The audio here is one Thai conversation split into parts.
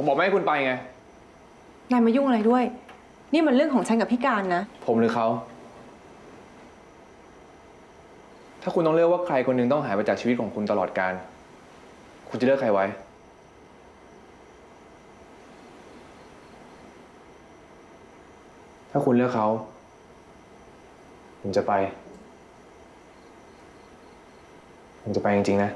ผมบอกไม่ให้คุณไปไง นายมายุ่งอะไรด้วย นี่มันเรื่องของฉันกับพี่การนะ ผมหรือเขา ถ้าคุณต้องเลือกว่าใครคนหนึงต้องหายไปจากชีวิตของคุณตลอดการ คุณจะเลือกใครไว้ ถ้าคุณเลือกเขา ผมจะไป ผมจะไปจริงๆนะ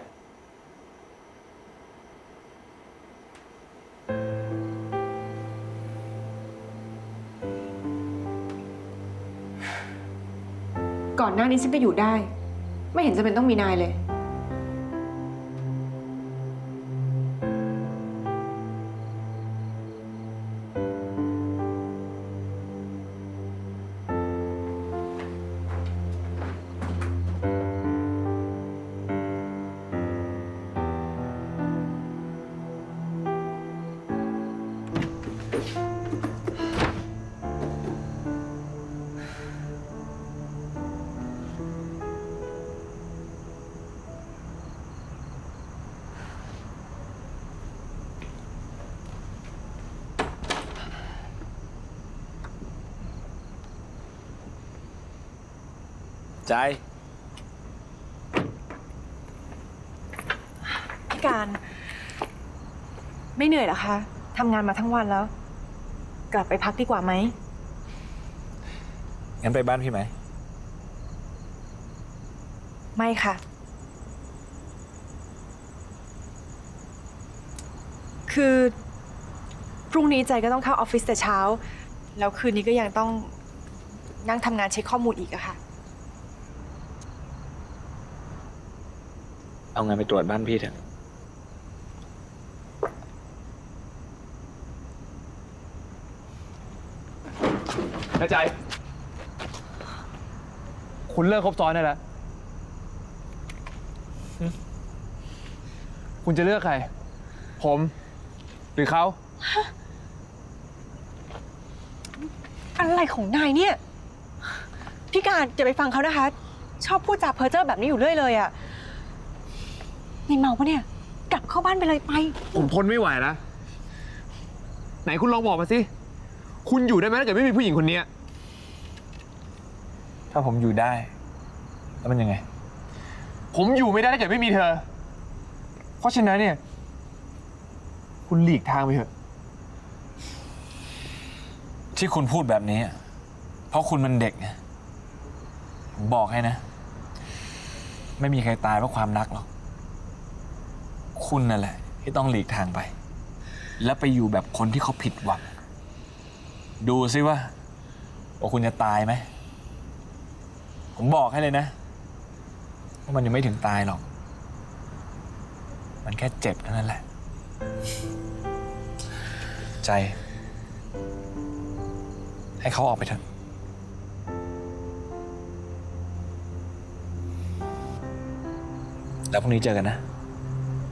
ก่อนหน้านี้ฉันก็อยู่ได้ ไม่เห็นจะเป็นต้องมีนายเลย ใจ พี่การ ไม่เหนื่อยเหรอคะทำงานมาทั้งวันแล้ว กลับไปพักดีกว่าไหม งั้นไปบ้านพี่ไหม ไม่ค่ะ คือ พรุ่งนี้ใจก็ต้องเข้าออฟฟิศแต่เช้า แล้วคืนนี้ก็ยังต้องนั่งทำงานเช็คข้อมูลอีกอะค่ะ เอางานไปตรวจบ้านพี่เถอะนะใจ คุณเลิกคบซ้อนได้แล้ว คุณจะเลือกใคร ผม หรือเขา อะไรของนายเนี่ย พี่การอย่าไปฟังเขานะคะ ชอบพูดจาเพ้อเจ้อแบบนี้อยู่เรื่อยเลยอะ นี่เมาปะเนี่ย กลับเข้าบ้านไปเลยไป ผมทนไม่ไหวแล้ว ไหนคุณลองบอกมาสิ คุณอยู่ได้ไหมถ้าเกิดไม่มีผู้หญิงคนเนี้ยถ้าผมอยู่ได้ แล้วมันยังไง ผมอยู่ไม่ได้ถ้าเกิดไม่มีเธอ เพราะฉะนั้นเนี่ย คุณหลีกทางไปเถอะ ที่คุณพูดแบบนี้อะเพราะคุณมันเด็กไงผมบอกให้นะ ไม่มีใครตายเพราะความรักหรอก คุณนั่นแหละ ที่ต้องหลีกทางไป แล้วไปอยู่แบบคนที่เขาผิดหวัง ดูซิว่าว่าคุณจะตายไหม ผมบอกให้เลยนะว่ามันยังไม่ถึงตายหรอก มันแค่เจ็บเท่านั้นแหละ ใจ ให้เขาออกไปเถอะแล้วพรุ่งนี้เจอกันนะ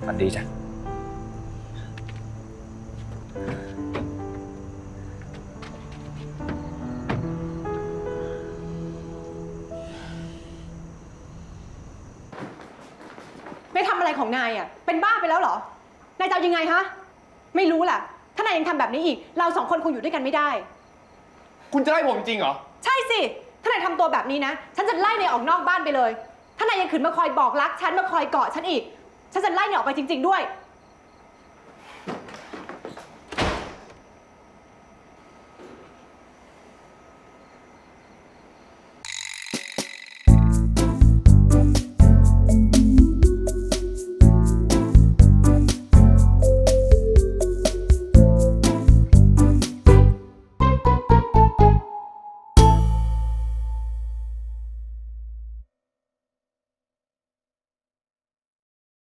ฝันดีจ้ะนายทำอะไรของนายอะ เป็นบ้าไปแล้วเหรอ นายจะเอายังไงฮะ ไม่รู้แหละถ้านายยังทำแบบนี้อีก เราสองคนคงอยู่ด้วยกันไม่ได้ คุณจะไล่ผมจริงเหรอ ใช่สิ ถ้านายทำตัวแบบนี้นะ ฉันจะไล่นายออกนอกบ้านไปเลย ถ้านายยังขืนมาคอยบอกรัก ฉันมาคอยเกาะฉันอีก ฉันจะไล่นายออกไปจริง ๆ ด้วย